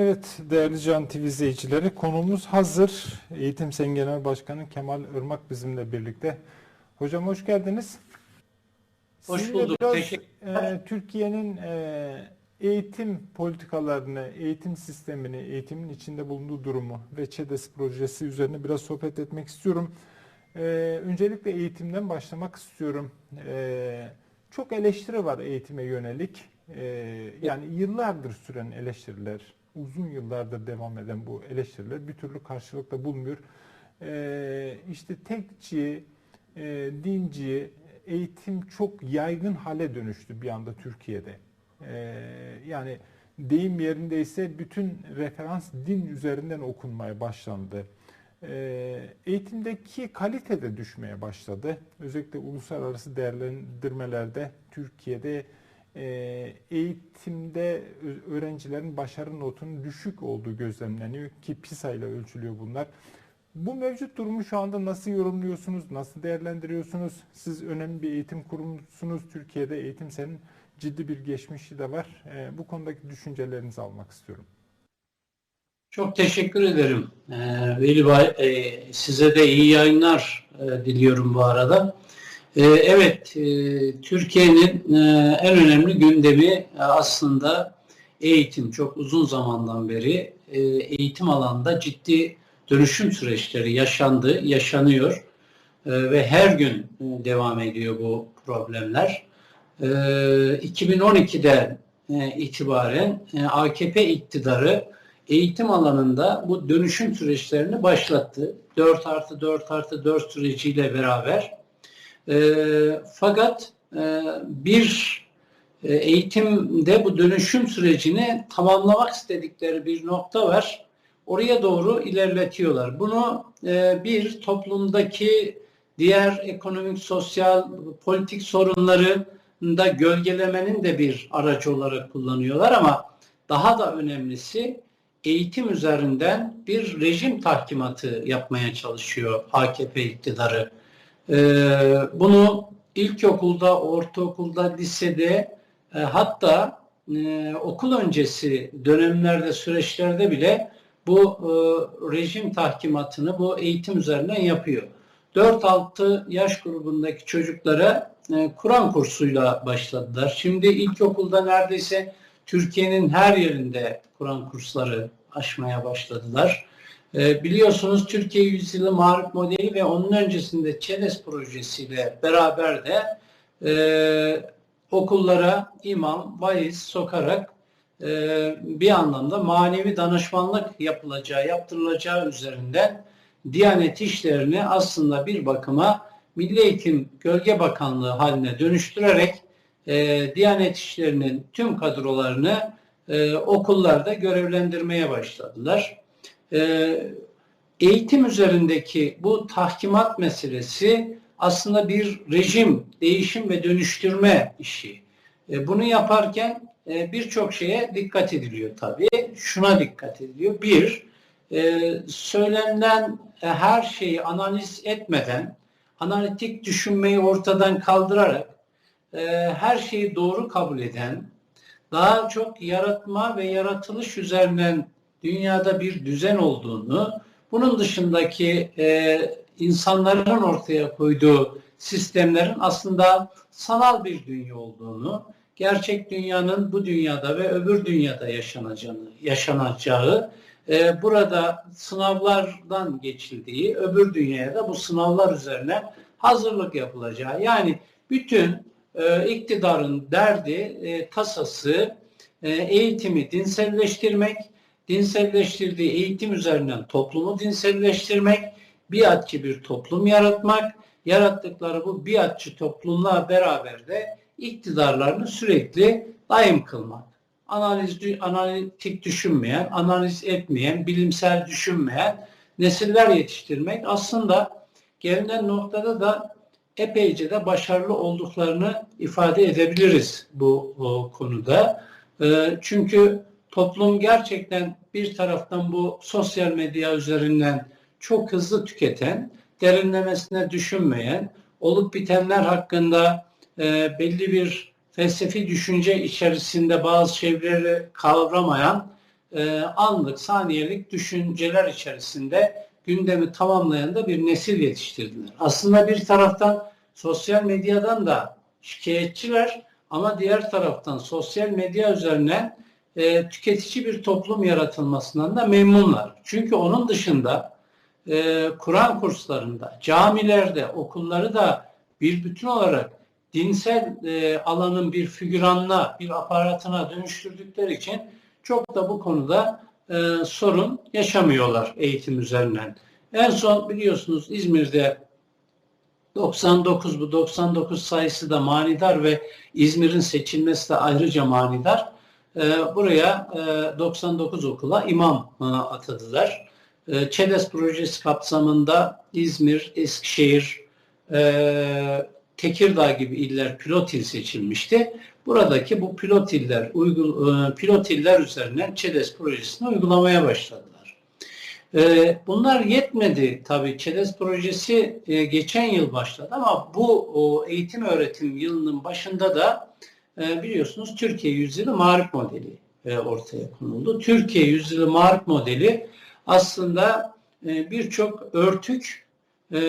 Evet değerli Can TV izleyicileri konumuz hazır. Eğitim Sen Genel Başkanı Kemal Irmak bizimle birlikte. Hocam hoş geldiniz. Hoş Sizinle bulduk, Biraz, e, Türkiye'nin e, eğitim politikalarını, eğitim sistemini, eğitimin içinde bulunduğu durumu ve ÇEDES projesi üzerine biraz sohbet etmek istiyorum. E, öncelikle eğitimden başlamak istiyorum. E, çok eleştiri var eğitime yönelik. E, yani yıllardır süren eleştiriler, uzun yıllardır devam eden bu eleştiriler bir türlü karşılık da bulmuyor. E, işte tekçi, e, dinci, eğitim çok yaygın hale dönüştü bir anda Türkiye'de. E, yani deyim yerindeyse bütün referans din üzerinden okunmaya başlandı. E, eğitimdeki kalite de düşmeye başladı. Özellikle uluslararası değerlendirmelerde Türkiye'de eğitimde ö- öğrencilerin başarı notunun düşük olduğu gözlemleniyor ki PISA ile ölçülüyor bunlar. Bu mevcut durumu şu anda nasıl yorumluyorsunuz, nasıl değerlendiriyorsunuz? Siz önemli bir eğitim kurumusunuz. Türkiye'de eğitim senin ciddi bir geçmişi de var. E, bu konudaki düşüncelerinizi almak istiyorum. Çok teşekkür ederim. Ee, Veli Bay, e, size de iyi yayınlar e, diliyorum bu arada. E, evet, e, Türkiye'nin e, en önemli gündemi e, aslında eğitim. Çok uzun zamandan beri eğitim alanında ciddi dönüşüm süreçleri yaşandı, yaşanıyor ve her gün devam ediyor bu problemler. E, 2012'den e, itibaren AKP iktidarı eğitim alanında bu dönüşüm süreçlerini başlattı. 4 artı 4 artı 4 süreciyle beraber. E, fakat e, bir e, eğitimde bu dönüşüm sürecini tamamlamak istedikleri bir nokta var. Oraya doğru ilerletiyorlar. Bunu e, bir toplumdaki diğer ekonomik, sosyal, politik sorunları da gölgelemenin de bir aracı olarak kullanıyorlar ama daha da önemlisi eğitim üzerinden bir rejim tahkimatı yapmaya çalışıyor AKP iktidarı. Ee, bunu ilkokulda, ortaokulda, lisede e, hatta e, okul öncesi dönemlerde, süreçlerde bile bu e, rejim tahkimatını bu eğitim üzerinden yapıyor. 4-6 yaş grubundaki çocuklara e, Kur'an kursuyla başladılar. Şimdi ilkokulda neredeyse Türkiye'nin her yerinde Kur'an kursları açmaya başladılar. E, biliyorsunuz Türkiye Yüzyılı Marif Modeli ve onun öncesinde ÇEDES projesiyle beraber de e, okullara imam, vaiz sokarak e, bir anlamda manevi danışmanlık yapılacağı, yaptırılacağı üzerinden Diyanet işlerini aslında bir bakıma Milli Eğitim Gölge Bakanlığı haline dönüştürerek e, Diyanet işlerinin tüm kadrolarını e, okullarda görevlendirmeye başladılar. E, eğitim üzerindeki bu tahkimat meselesi aslında bir rejim, değişim ve dönüştürme işi. E, bunu yaparken e, birçok şeye dikkat ediliyor tabii. Şuna dikkat ediliyor. Bir, e, söylenen e, her şeyi analiz etmeden, analitik düşünmeyi ortadan kaldırarak her şeyi doğru kabul eden, daha çok yaratma ve yaratılış üzerinden dünyada bir düzen olduğunu, bunun dışındaki e, insanların ortaya koyduğu sistemlerin aslında sanal bir dünya olduğunu, gerçek dünyanın bu dünyada ve öbür dünyada yaşanacağını, yaşanacağı, e, burada sınavlardan geçildiği, öbür dünyaya da bu sınavlar üzerine hazırlık yapılacağı. Yani bütün e, iktidarın derdi, e, tasası e, eğitimi dinselleştirmek, dinselleştirdiği eğitim üzerinden toplumu dinselleştirmek, biatçı bir toplum yaratmak, yarattıkları bu biatçı toplumla beraber de iktidarlarını sürekli daim kılmak. Analiz, analitik düşünmeyen, analiz etmeyen, bilimsel düşünmeyen nesiller yetiştirmek aslında gelinen noktada da epeyce de başarılı olduklarını ifade edebiliriz bu o, konuda. Çünkü toplum gerçekten bir taraftan bu sosyal medya üzerinden çok hızlı tüketen, derinlemesine düşünmeyen, olup bitenler hakkında e, belli bir felsefi düşünce içerisinde bazı şeyleri kavramayan e, anlık, saniyelik düşünceler içerisinde gündemi tamamlayan da bir nesil yetiştirdiler. Aslında bir taraftan sosyal medyadan da şikayetçiler ama diğer taraftan sosyal medya üzerinden e, tüketici bir toplum yaratılmasından da memnunlar. Çünkü onun dışında e, Kur'an kurslarında, camilerde, okulları da bir bütün olarak dinsel e, alanın bir figüranına, bir aparatına dönüştürdükleri için çok da bu konuda e, sorun yaşamıyorlar eğitim üzerinden. En son biliyorsunuz İzmir'de 99 bu 99 sayısı da manidar ve İzmir'in seçilmesi de ayrıca manidar. E, buraya e, 99 okula imam e, atadılar. E, ÇEDES projesi kapsamında İzmir, Eskişehir, e, Tekirdağ gibi iller pilot il seçilmişti. Buradaki bu pilot iller, uygul, e, pilot iller üzerinden ÇEDES projesini uygulamaya başladılar. E, bunlar yetmedi tabii. ÇEDES projesi e, geçen yıl başladı ama bu o eğitim öğretim yılının başında da biliyorsunuz Türkiye Yüzyılı Marif Modeli e, ortaya konuldu. Türkiye Yüzyılı Marif Modeli aslında e, birçok örtük e,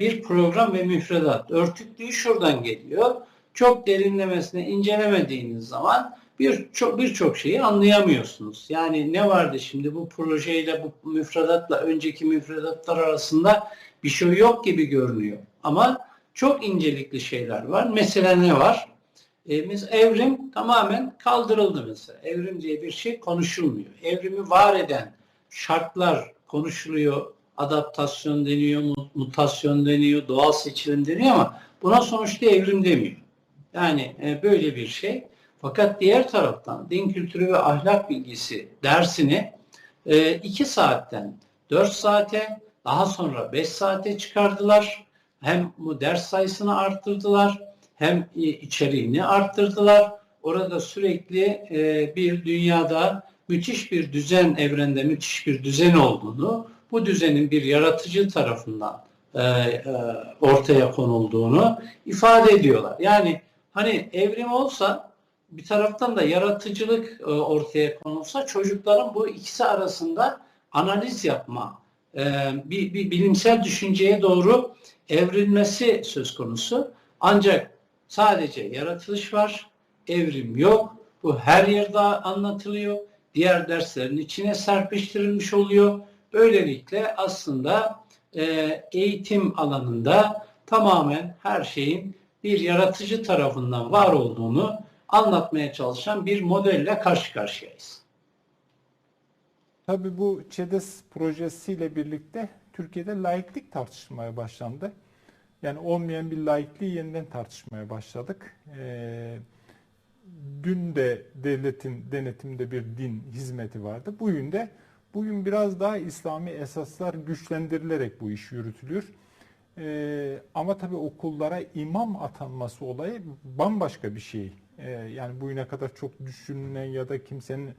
bir program ve müfredat. Örtüklüğü şuradan geliyor. Çok derinlemesine incelemediğiniz zaman birçok birçok şeyi anlayamıyorsunuz. Yani ne vardı şimdi bu projeyle bu müfredatla önceki müfredatlar arasında bir şey yok gibi görünüyor. Ama çok incelikli şeyler var. Mesela ne var? E, evrim tamamen kaldırıldı mesela. Evrim diye bir şey konuşulmuyor. Evrimi var eden şartlar konuşuluyor, adaptasyon deniyor, mutasyon deniyor, doğal seçilim deniyor ama buna sonuçta evrim demiyor. Yani e, böyle bir şey. Fakat diğer taraftan din kültürü ve ahlak bilgisi dersini e, 2 saatten 4 saate daha sonra 5 saate çıkardılar. Hem bu ders sayısını arttırdılar hem içeriğini arttırdılar. Orada sürekli e, bir dünyada müthiş bir düzen evrende müthiş bir düzen olduğunu, bu düzenin bir yaratıcı tarafından e, e, ortaya konulduğunu ifade ediyorlar. Yani hani evrim olsa bir taraftan da yaratıcılık ortaya konulsa çocukların bu ikisi arasında analiz yapma, bir, bir bilimsel düşünceye doğru evrilmesi söz konusu. Ancak sadece yaratılış var, evrim yok. Bu her yerde anlatılıyor. Diğer derslerin içine serpiştirilmiş oluyor. Böylelikle aslında e, eğitim alanında tamamen her şeyin bir yaratıcı tarafından var olduğunu anlatmaya çalışan bir modelle karşı karşıyayız. Tabii bu ÇEDES projesiyle birlikte Türkiye'de laiklik tartışmaya başlandı. Yani olmayan bir laikliği yeniden tartışmaya başladık. Ee, dün de devletin denetimde bir din hizmeti vardı. Bugün de bugün biraz daha İslami esaslar güçlendirilerek bu iş yürütülüyor. Ee, ama tabii okullara imam atanması olayı bambaşka bir şey. Ee, yani bugüne kadar çok düşünülen ya da kimsenin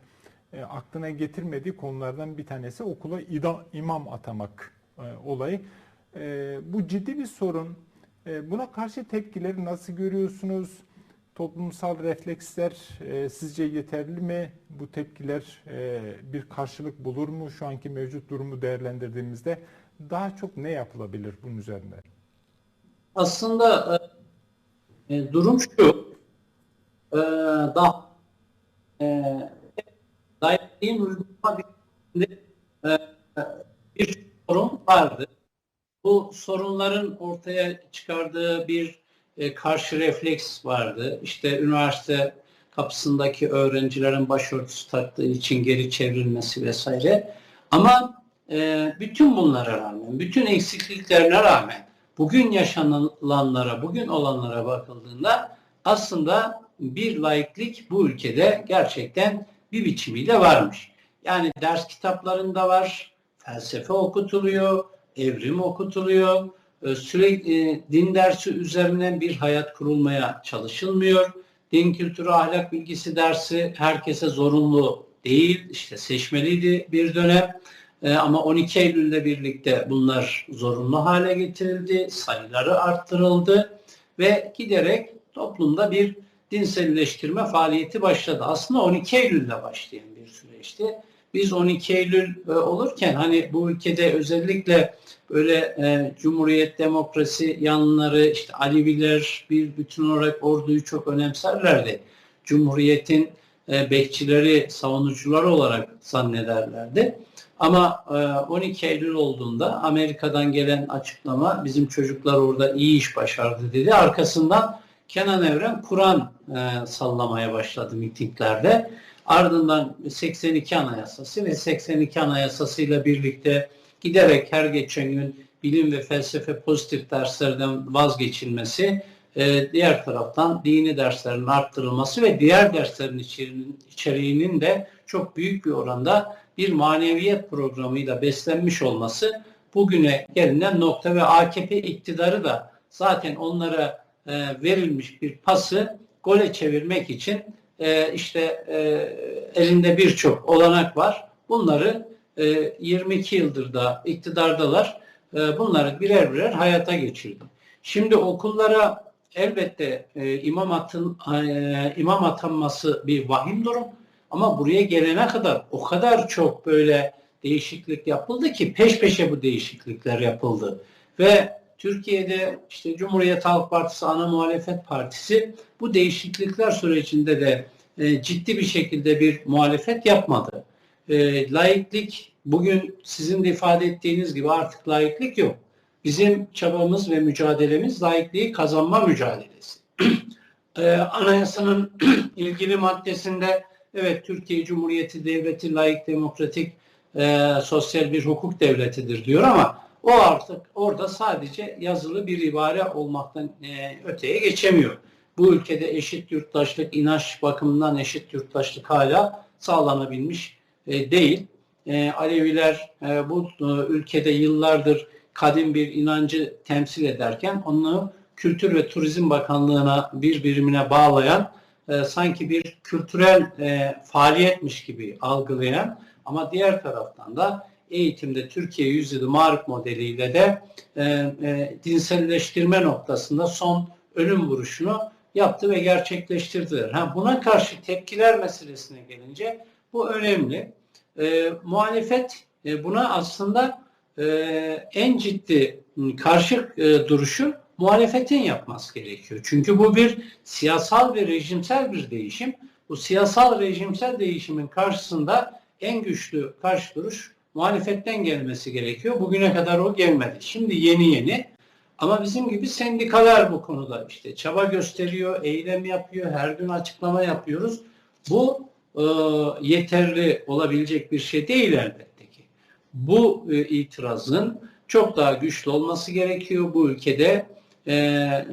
e, aklına getirmediği konulardan bir tanesi okula ida, imam atamak e, olayı. E, bu ciddi bir sorun. E, buna karşı tepkileri nasıl görüyorsunuz? Toplumsal refleksler e, sizce yeterli mi? Bu tepkiler e, bir karşılık bulur mu şu anki mevcut durumu değerlendirdiğimizde? Daha çok ne yapılabilir bunun üzerinde? Aslında e, e durum şu, e, daha e, daireliğin uygulama bir, e, bir sorun vardı. Bu sorunların ortaya çıkardığı bir e, karşı refleks vardı. İşte üniversite kapısındaki öğrencilerin başörtüsü taktığı için geri çevrilmesi vesaire. Ama e, bütün bunlara rağmen, bütün eksikliklerine rağmen bugün yaşanılanlara, bugün olanlara bakıldığında aslında bir laiklik bu ülkede gerçekten bir biçimiyle varmış. Yani ders kitaplarında var, felsefe okutuluyor, evrim okutuluyor, ee, sürekli e, din dersi üzerinden bir hayat kurulmaya çalışılmıyor. Din kültürü ahlak bilgisi dersi herkese zorunlu değil. İşte seçmeliydi bir dönem. E, ama 12 Eylül'le birlikte bunlar zorunlu hale getirildi. Sayıları arttırıldı ve giderek toplumda bir dinselleştirme faaliyeti başladı. Aslında 12 Eylül'de başlayan bir süreçti. biz 12 Eylül e, olurken hani bu ülkede özellikle böyle e, Cumhuriyet demokrasi yanlıları işte Aleviler bir bütün olarak orduyu çok önemserlerdi. Cumhuriyetin e, bekçileri, savunucuları olarak zannederlerdi. Ama e, 12 Eylül olduğunda Amerika'dan gelen açıklama bizim çocuklar orada iyi iş başardı dedi. Arkasından Kenan Evren Kur'an e, sallamaya başladı mitinglerde. Ardından 82 Anayasası ve 82 Anayasasıyla birlikte giderek her geçen gün bilim ve felsefe pozitif derslerden vazgeçilmesi, e, diğer taraftan dini derslerin arttırılması ve diğer derslerin içeriğinin, de çok büyük bir oranda bir maneviyet programıyla beslenmiş olması bugüne gelinen nokta ve AKP iktidarı da zaten onlara e, verilmiş bir pası gole çevirmek için e, işte e, elinde birçok olanak var. Bunları e, 22 yıldır da iktidardalar. E, bunları birer birer hayata geçirdi. Şimdi okullara elbette e, imam atın e, imam atanması bir vahim durum ama buraya gelene kadar o kadar çok böyle değişiklik yapıldı ki peş peşe bu değişiklikler yapıldı ve Türkiye'de işte Cumhuriyet Halk Partisi ana muhalefet partisi bu değişiklikler sürecinde de e, ciddi bir şekilde bir muhalefet yapmadı. E, laiklik bugün sizin de ifade ettiğiniz gibi artık laiklik yok. Bizim çabamız ve mücadelemiz laikliği kazanma mücadelesi. e, anayasanın ilgili maddesinde evet Türkiye Cumhuriyeti Devleti laik demokratik e, sosyal bir hukuk devletidir diyor ama o artık orada sadece yazılı bir ibare olmaktan e, öteye geçemiyor. Bu ülkede eşit yurttaşlık, inanç bakımından eşit yurttaşlık hala sağlanabilmiş e, değil. E, Aleviler e, bu e, ülkede yıllardır kadim bir inancı temsil ederken onu Kültür ve Turizm Bakanlığı'na bir birimine bağlayan e, sanki bir kültürel e, faaliyetmiş gibi algılayan ama diğer taraftan da eğitimde Türkiye yüzyılı marif modeliyle de e, e, dinselleştirme noktasında son ölüm vuruşunu yaptı ve gerçekleştirdiler. Ha, buna karşı tepkiler meselesine gelince bu önemli. E, muhalefet e, buna aslında e, en ciddi karşı e, duruşu muhalefetin yapması gerekiyor. Çünkü bu bir siyasal ve rejimsel bir değişim. Bu siyasal rejimsel değişimin karşısında en güçlü karşı duruş muhalefetten gelmesi gerekiyor. Bugüne kadar o gelmedi. Şimdi yeni yeni ama bizim gibi sendikalar bu konuda işte çaba gösteriyor, eylem yapıyor, her gün açıklama yapıyoruz. Bu e, yeterli olabilecek bir şey değil elbette ki. Bu e, itirazın çok daha güçlü olması gerekiyor. Bu ülkede e,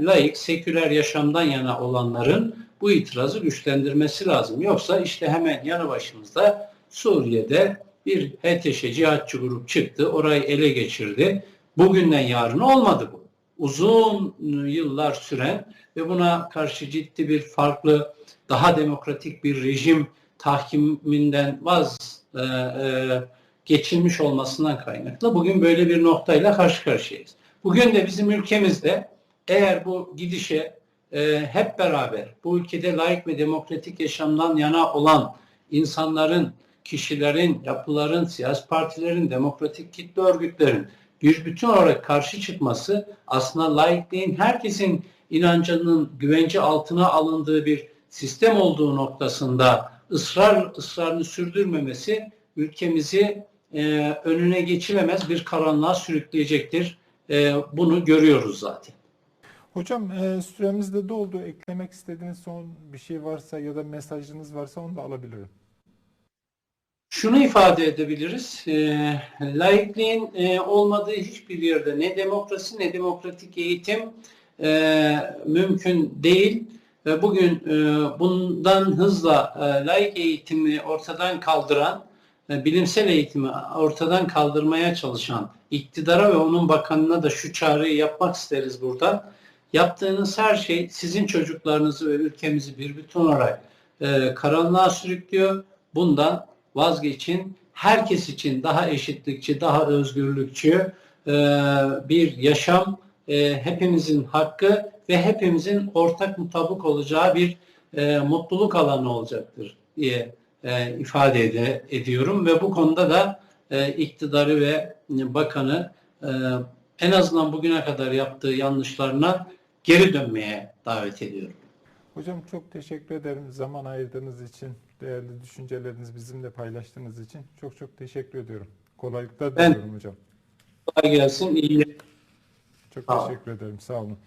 laik, seküler yaşamdan yana olanların bu itirazı güçlendirmesi lazım. Yoksa işte hemen yanı başımızda Suriye'de bir HTŞ cihatçı grup çıktı, orayı ele geçirdi. Bugünden yarına olmadı bu. Uzun yıllar süren ve buna karşı ciddi bir farklı, daha demokratik bir rejim tahkiminden vaz e, e, geçilmiş olmasından kaynaklı bugün böyle bir noktayla karşı karşıyayız. Bugün de bizim ülkemizde eğer bu gidişe e, hep beraber bu ülkede layık ve demokratik yaşamdan yana olan insanların, kişilerin, yapıların, siyasi partilerin, demokratik kitle örgütlerin bir bütün olarak karşı çıkması aslında laikliğin herkesin inancının güvence altına alındığı bir sistem olduğu noktasında ısrar ısrarını sürdürmemesi ülkemizi e, önüne geçilemez bir karanlığa sürükleyecektir. E, bunu görüyoruz zaten. Hocam e, süremiz de doldu. Eklemek istediğiniz son bir şey varsa ya da mesajınız varsa onu da alabilirim. Şunu ifade edebiliriz. E, laikliğin e, olmadığı hiçbir yerde ne demokrasi ne demokratik eğitim e, mümkün değil. Ve bugün e, bundan hızla e, laik eğitimi ortadan kaldıran, e, bilimsel eğitimi ortadan kaldırmaya çalışan iktidara ve onun bakanına da şu çağrıyı yapmak isteriz burada. Yaptığınız her şey sizin çocuklarınızı ve ülkemizi bir bütün olarak karanlığa sürüklüyor. Bundan vazgeçin. Herkes için daha eşitlikçi, daha özgürlükçü bir yaşam e, hepimizin hakkı ve hepimizin ortak mutabık olacağı bir e, mutluluk alanı olacaktır diye e, ifade ede- ediyorum ve bu konuda da e, iktidarı ve bakanı e, en azından bugüne kadar yaptığı yanlışlarına geri dönmeye davet ediyorum. Hocam çok teşekkür ederim zaman ayırdığınız için, değerli düşüncelerinizi bizimle paylaştığınız için çok çok teşekkür ediyorum. Kolaylıklar diliyorum hocam. Kolay gelsin. İyi Çok olun. teşekkür ederim. Sağ olun.